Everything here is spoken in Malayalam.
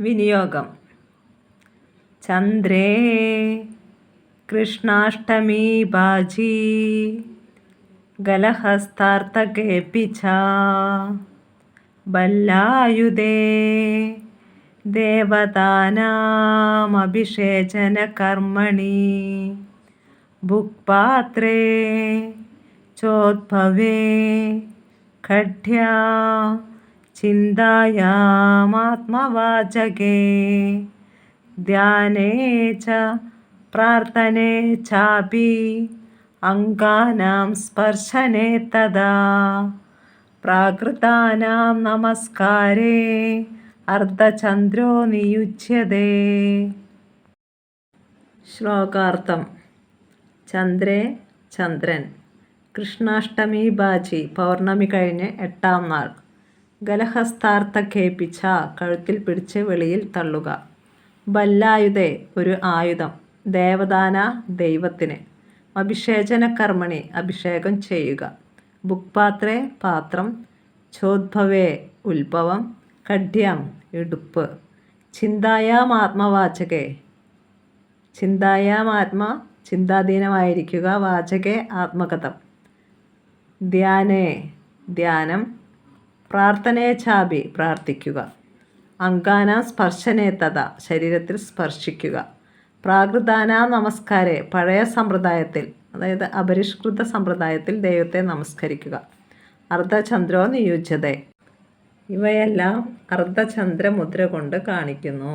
വിനിയോഗം. ചന്ദ്രേ കൃഷ്ണാഷ്ടമി ബാജി ഗലഹസ്താർത്ഥകേപി ച ബല്ലായുധേ ദേവതാനാമഭിഷേചനകർമ്മണി ഭുക്പാത്രേ ചോദ്ഭവേ ഖഡ്യാ ചിന്തായാമാത്മവാചകേ. ധ്യാനേ ച പ്രാർത്ഥനേ ചാപി അംഗാനാം സ്പർശനേ തഥാ. പ്രാകൃതാനാം നമസ്കാരേ അർദ്ധചന്ദ്രോ നിയുജ്യതേ ശ്ലോകാർത്ഥം ചന്ദ്രേ ചന്ദ്രൻ. കൃഷ്ണാഷ്ടമി ബാജി പൗർണമി കഴിഞ്ഞ് എട്ടാം നാൾ. ഗലഹസ്താർത്ഥ കേപ്പിച്ച കഴുത്തിൽ പിടിച്ച് വെളിയിൽ തള്ളുക. ബല്ലായുധേ ഒരു ആയുധം. ദേവദാന ദൈവത്തിന്. അഭിഷേചന കർമ്മണി അഭിഷേകം ചെയ്യുക. ബുക്പാത്രേ പാത്രം. ചോദ്ഭവേ ഉത്ഭവം. കഠ്യം ഇടുപ്പ് ചിന്തായാം ആത്മവാചകേ ചിന്തായാം ആത്മ ചിന്താധീനമായിരിക്കുക വാചകേ ആത്മകഥം. ധ്യാനേ ധ്യാനം. പ്രാർത്ഥനയെ ചാബി പ്രാർത്ഥിക്കുക. അങ്കാന സ്പർശനേത്തത ശരീരത്തിൽ സ്പർശിക്കുക. പ്രാകൃതാന നമസ്കാരെ പഴയ സമ്പ്രദായത്തിൽ അതായത് അപരിഷ്കൃത സമ്പ്രദായത്തിൽ ദൈവത്തെ നമസ്കരിക്കുക. അർദ്ധചന്ദ്രോ നിയോജ്യത. ഇവയെല്ലാം അർദ്ധചന്ദ്രമുദ്ര കൊണ്ട് കാണിക്കുന്നു.